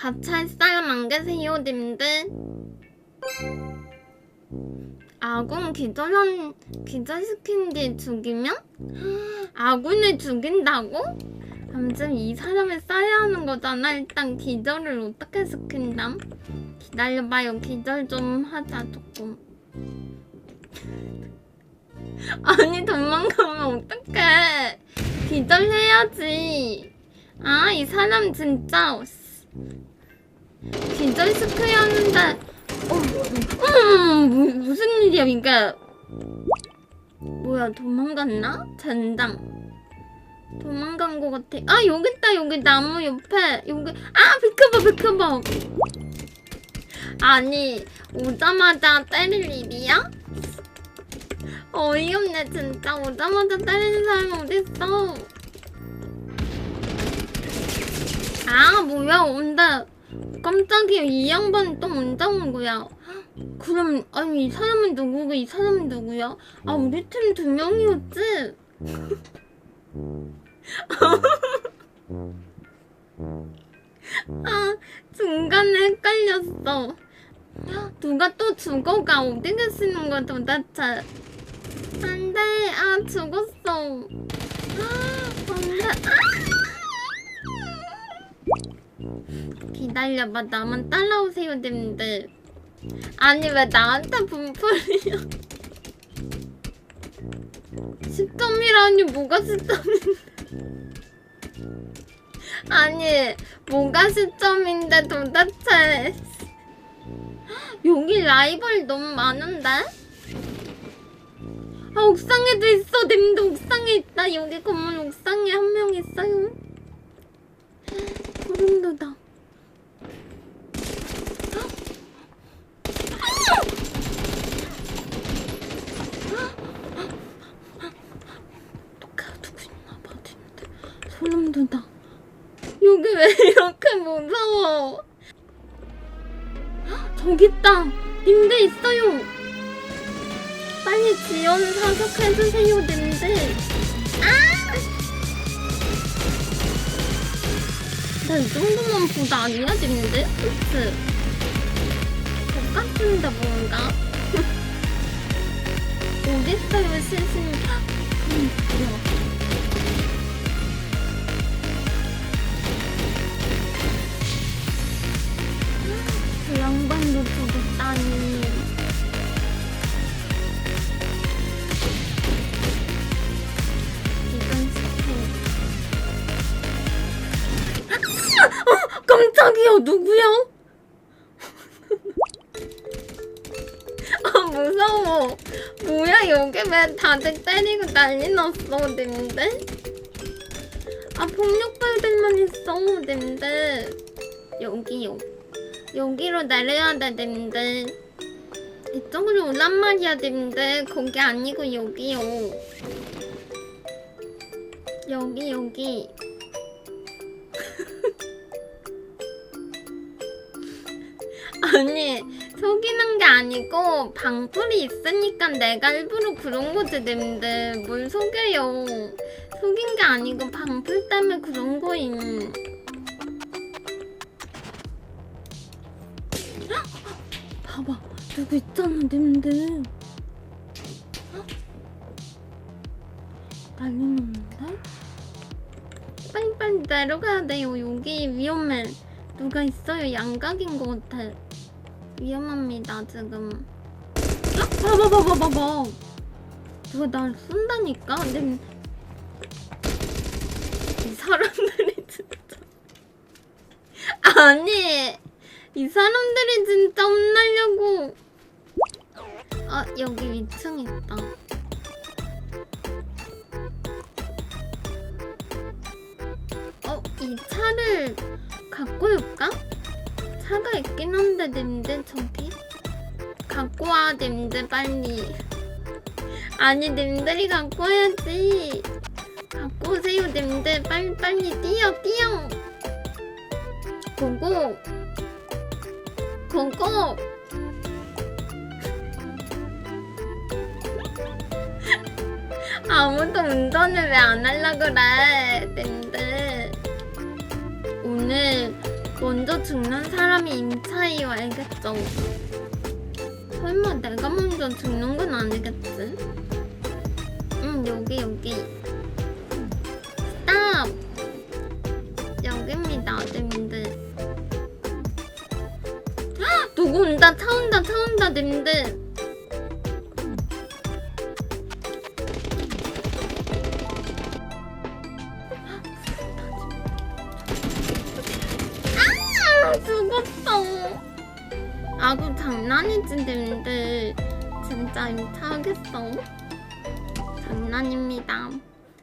같이 할 사람 안 계세요, 님들? 아군 기절한 기절시킨 뒤 죽이면 아군을 죽인다고? 아무튼 이 사람을 싸야 하는 거잖아. 일단 기절을 어떻게 시킨담? 기다려봐요. 기절 좀 하자 조금. 아니 도망가면 어떡해? 기절해야지. 아 이 사람 진짜 하는데. 어, 음, 무- 무슨 일이야 이게? 뭐야 도망갔나? 젠장. 도망간 것 같아. 아 여기 있다 여기 나무 옆에 여기 아 비켜봐 비켜봐. 아니 오자마자 때릴 일이야? 어이없네 진짜 오자마자 때리는 사람이 어딨어? 아 뭐야 온다. 깜짝이야 이 양반 또 언제 온 거야? 그럼 아니 이 사람은 누구고 이 사람은 누구야? 아 우리 팀 두 명이었지? 아 중간에 헷갈렸어. 누가 또 죽어가 어디 계시는 거야 도대체? 안돼 아 죽었어. 아 안돼 아. 기다려봐 나만 따라오세요 님들. 아니 왜 나한테 분풀이야? 10점이라니 뭐가 10점인데 아니 뭐가 10점인데 도대체 여기 라이벌 너무 많은데? 아 옥상에도 있어 님도 옥상에 있다 여기 건물 옥상에 한 명 있어요 소름 돋아 누가 누구 있나 봐 진짜 돋아 여기 왜 이렇게 무서워 헉, 저기 있다 님들 있어요 빨리 지원 사격해주세요 님들 아! 나 이 정도만 보다 아니야 님들? 그치? 똑같은데 뭔가? 어딨어요 시신 음, 누구야? 아, 무서워. 뭐야, 여기 왜 다들 때리고 난리 났어, 님들? 아, 폭력배들만 있어, 님들. 여기요. 여기로 내려야 돼, 님들. 이쪽으로 오란 말이야, 님들. 거기 아니고 여기요. 여기, 여기. 아니, 속이는 게 아니고, 방풀이 있으니까 내가 일부러 그런 거지, 님들. 뭘 속여요. 속인 게 아니고, 방풀 때문에 그런 거임. 봐봐 누구 있잖아 님들 헉? 난리 났는데? 빨리빨리 내려가야 돼요 여기 위험해 누가 있어요 양각인 것 같아 위험합니다 지금 헉? 봐봐 봐봐 봐봐 누가 날 쏜다니까 근데 이 사람들이 진짜 아니 이 사람들이 진짜 혼나려고. 아, 여기 위층 있다. 어, 이 차를 갖고 올까? 차가 있긴 한데, 님들, 저기. 갖고 와, 님들, 빨리. 아니, 님들이 갖고 와야지. 갖고 오세요, 님들. 빨리, 빨리 뛰어, 뛰어. 고고. 고고 아무도 운전을 왜안 하려 그래 뭐 먼저 죽는 사람이 임차이요 알겠죠? 설마 내가 먼저 죽는 건 아니겠지? 응 여기 여기 스탑 여기입니다 님들 헉! 누구 온다 차 온다 차 온다 님들 죽었어. 아구 장난이지 님들. 진짜 임차하겠어. 장난입니다